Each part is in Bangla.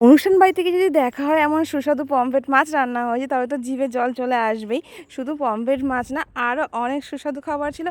অনুষ্ঠান বাড়ি থেকে যদি দেখা হয় এমন সুস্বাদু পম্পেট মাছ রান্না হয়েছে তবে তো জিভে জল চলে আসবেই। শুধু পম্পেট মাছ না আরও অনেক সুস্বাদু খাবার ছিল।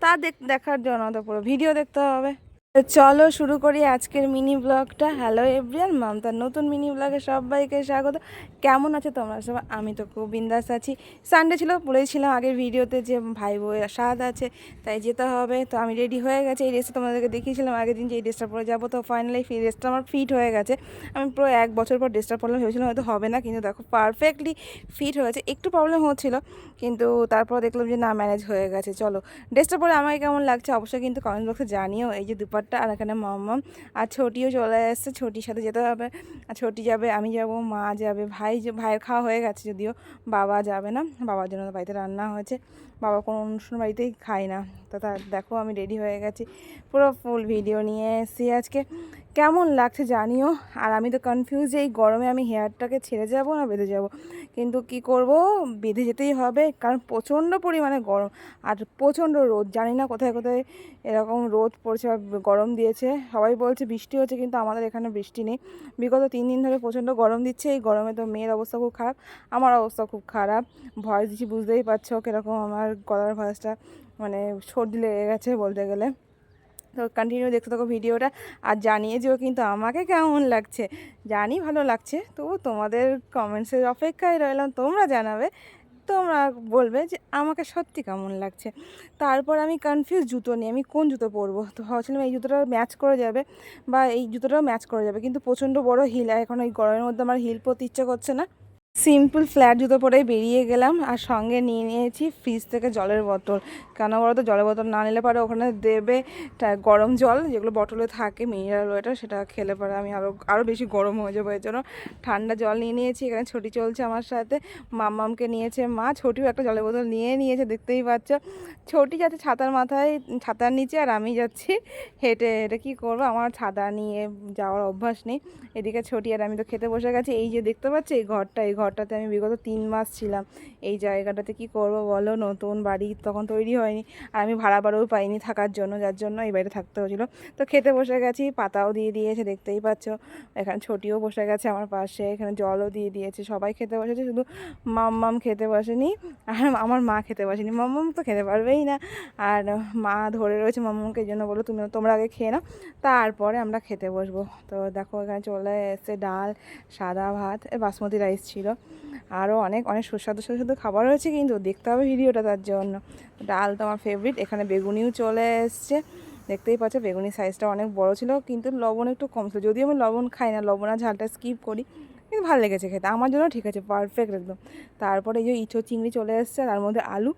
তা দেখ- দেখার জন্য তো পুরো ভিডিও দেখতে হবে। চলো শুরু করি আজকের মিনি ব্লগটা। হ্যালো এভরিয়ান মমতার নতুন মিনি ব্লগে সবাইকে স্বাগত। কেমন আছে তোমরা সবাই? আমি তো খুব বিন্দাস আছি। সানডে ছিল বলেছিলাম আগের ভিডিওতে যে ভাই বউয়ের স্বাদ আছে, তাই যেতে হবে। তো আমি রেডি হয়ে গেছে। এই ড্রেসটা তোমাদেরকে দেখিয়েছিলাম, আগের দিন যে এই ড্রেসটা পরে যাব। তো ফাইনালি এই ড্রেসটা আমার ফিট হয়ে গেছে। আমি পুরো এক বছর পর ড্রেসটা পরলাম, ভেবেছিলাম হয়তো হবে না, কিন্তু দেখো পারফেক্টলি ফিট হয়েছে। একটু প্রবলেম হচ্ছিল, কিন্তু তারপর দেখলাম যে না ম্যানেজ হয়ে গেছে। চলো ড্রেসটা পরে আমাকে কেমন লাগছে অবশ্যই কিন্তু কমেন্ট বক্সে জানিও। এই যে দুপাট্টা আর এখানে মাম্মাম। আর ছোটিও চলে এসছে, ছোটির সাথে যেতে হবে। আর ছোটি যাবে, আমি যাব, মা যাবে, ভাই ভাইয়ের খাওয়া হয়ে গেছে যদিও, বাবা যাবে না। বাবার জন্য বাড়িতে রান্না হয়েছে। বাবা কোনো অনুষ্ঠান বাড়িতেই খায় না। তা দেখো আমি রেডি হয়ে গেছি। পুরো ফুল ভিডিও নিয়ে এসেছি আজকে। কেমন লাগছে জানিও। আর আমি তো কনফিউজ এই গরমে আমি হেয়ারটাকে ছেড়ে যাব না বেঁধে যাব। কিন্তু কি করব? বেঁধে যেতেই হবে, কারণ প্রচণ্ড পরিমাণে গরম। আর প্রচণ্ড রোদ, জানি না কোথায় কোথায় এরকম রোদ পড়ছে গরম দিয়েছে। সবাই বলছে বৃষ্টি হচ্ছে, কিন্তু আমাদের এখানে বৃষ্টি নেই। বিগত তিন দিন ধরে প্রচণ্ড গরম দিচ্ছে, এই গরমে তো মেয়ের অবস্থা খুব খারাপ, আমার অবস্থা খুব খারাপ। ভয়েস দিচ্ছি, বুঝতেই পারছ কীরকম আমার গলার ভয়েসটা মানে সর্দি লেগে গেছে বলতে গেলে। তো কন্টিনিউ দেখতে থাকো ভিডিওটা আর জানিয়ে যেও কিন্তু আমাকে কেমন লাগছে। জানি ভালো লাগছে, তবু তোমাদের কমেন্টসের অপেক্ষায় রইলাম, তোমরা জানাবে, তোমরা বলবে যে আমাকে সত্যি কেমন লাগছে। তারপর আমি কনফিউজ জুতো নিয়ে, আমি কোন জুতো পরবো? তো ভাবছিলাম এই জুতোটা ম্যাচ করে যাবে বা এই জুতোটাও ম্যাচ করে যাবে, কিন্তু প্রচণ্ড বড় হিল এখন ওই গরমের মধ্যে আমার হিল পরতে ইচ্ছে করছে না। সিম্পল ফ্ল্যাট জুতো পরেই বেরিয়ে গেলাম আর সঙ্গে নিয়ে নিয়েছি ফ্রিজ থেকে জলের বোতল। কেন বলো তো? জলের বোতল না নিলে পরে ওখানে দেবে গরম জল, যেগুলো বটলে থাকে মিনারেল ওয়েটার সেটা খেলে পরে। আমি আরও আরও বেশি গরম হয়ে যাব এর জন্য। ঠান্ডা জল নিয়ে নিয়েছি, এখানে ছুটি চলছে আমার সাথে। মাম্মামকে নিয়েছে মা, ছোটিও একটা জলের বোতল নিয়ে নিয়েছে, দেখতেই পাচ্ছ। ছোটি যাচ্ছে ছাতার মাথায়, ছাতার নিচে আর আমি যাচ্ছি হেঁটে হেঁটে কী করব? আমার ছাতা নিয়ে যাওয়ার অভ্যাস নেই। এদিকে ছোটি আর আমি তো খেতে বসে গেছি। এই যে দেখতে পাচ্ছি, এই ঘরটা, এই ঘরটাতে আমি বিগত তিন মাস ছিলাম। এই জায়গাটাতে কি করব বলো? নতুন বাড়ি তখন তৈরি হয়নি। আর আমি ভাড়া বাড়াও পাইনি থাকার জন্য, যার জন্য এই বাড়িতে থাকতে হয়েছিলো। তো খেতে বসে গেছি, পাতাও দিয়ে দিয়েছে, দেখতেই পাচ্ছ। এখানে ছোটিও বসে গেছে আমার পাশে, এখানে জলও দিয়ে দিয়েছে। সবাই খেতে বসেছে, শুধু মাম্মাম খেতে বসেনি। আর আমার মা খেতে বসেনি। মাম্মাম তো খেতে পারবেই না। আর মা ধরে রয়েছে মাম্মামকে, এই জন্য বলো তুমি তোমরা আগে খেয়ে নাও। তারপরে আমরা খেতে বসবো। তো দেখো এখানে চলে এসছে ডাল, সাদা ভাত বাসমতি রাইস ছিল। আরও অনেক অনেক সুস্বাদু সুস্বাদু খাবার রয়েছে কিন্তু দেখতে হবে ভিডিওটা তার জন্য। ডাল তো আমার ফেভারিট এখানে বেগুনিও চলে এসছে। দেখতেই পাচ্ছ, বেগুনি সাইজটা অনেক বড় ছিল, কিন্তু লবণ একটু কম ছিল। যদিও আমি লবণ খাই না, লবণ আর ঝালটা স্কিপ করি, কিন্তু ভালো লেগেছে খেতে। আমার জন্য ঠিক আছে পারফেক্ট একদম। তারপরে এই যে ইঁচো চিংড়ি চলে এসছে তার মধ্যে আলু।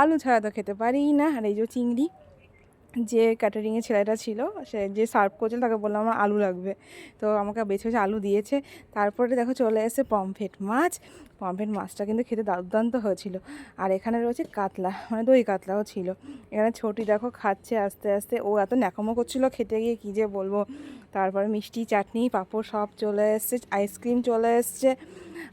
আলু ছাড়া তো খেতে পারি না, আর এই যে চিংড়ি যে ক্যাটারিংয়ের ছেলেটা ছিল, সে যে সার্ভ করছিল তাকে বললাম, আমার আলু লাগবে। তো আমাকে বেছে বেছে আলু দিয়েছে। তারপরে দেখো চলে এসে পমফ্রেট মাছ। পমফ্রেট মাছটা কিন্তু খেতে দুর্দান্ত হয়েছিল। আর এখানে রয়েছে কাতলা মানে দই কাতলাও ছিল। এখানে ছোটি দেখো খাচ্ছে আস্তে আস্তে। ও এত ন্যাকামো করছিল খেতে গিয়ে, কী যে বলব? তারপরে মিষ্টি, চাটনি, পাঁপড় সব চলে এসছে আইসক্রিম চলে এসছে।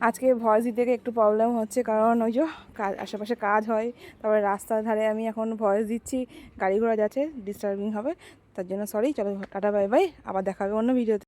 আজকে ভয়েস দিতে একটু প্রবলেম হচ্ছে, কারণ ওই যে কাজ আশেপাশে কাজ হয়, তারপরে রাস্তার ধারে আমি এখন ভয়েস দিচ্ছি, গাড়ি ঘোড়া যাচ্ছে ডিস্টার্বিং হবে, তার জন্য সরি চলো, টাটা বাই বাই আবার দেখা হবে অন্য ভিডিওতে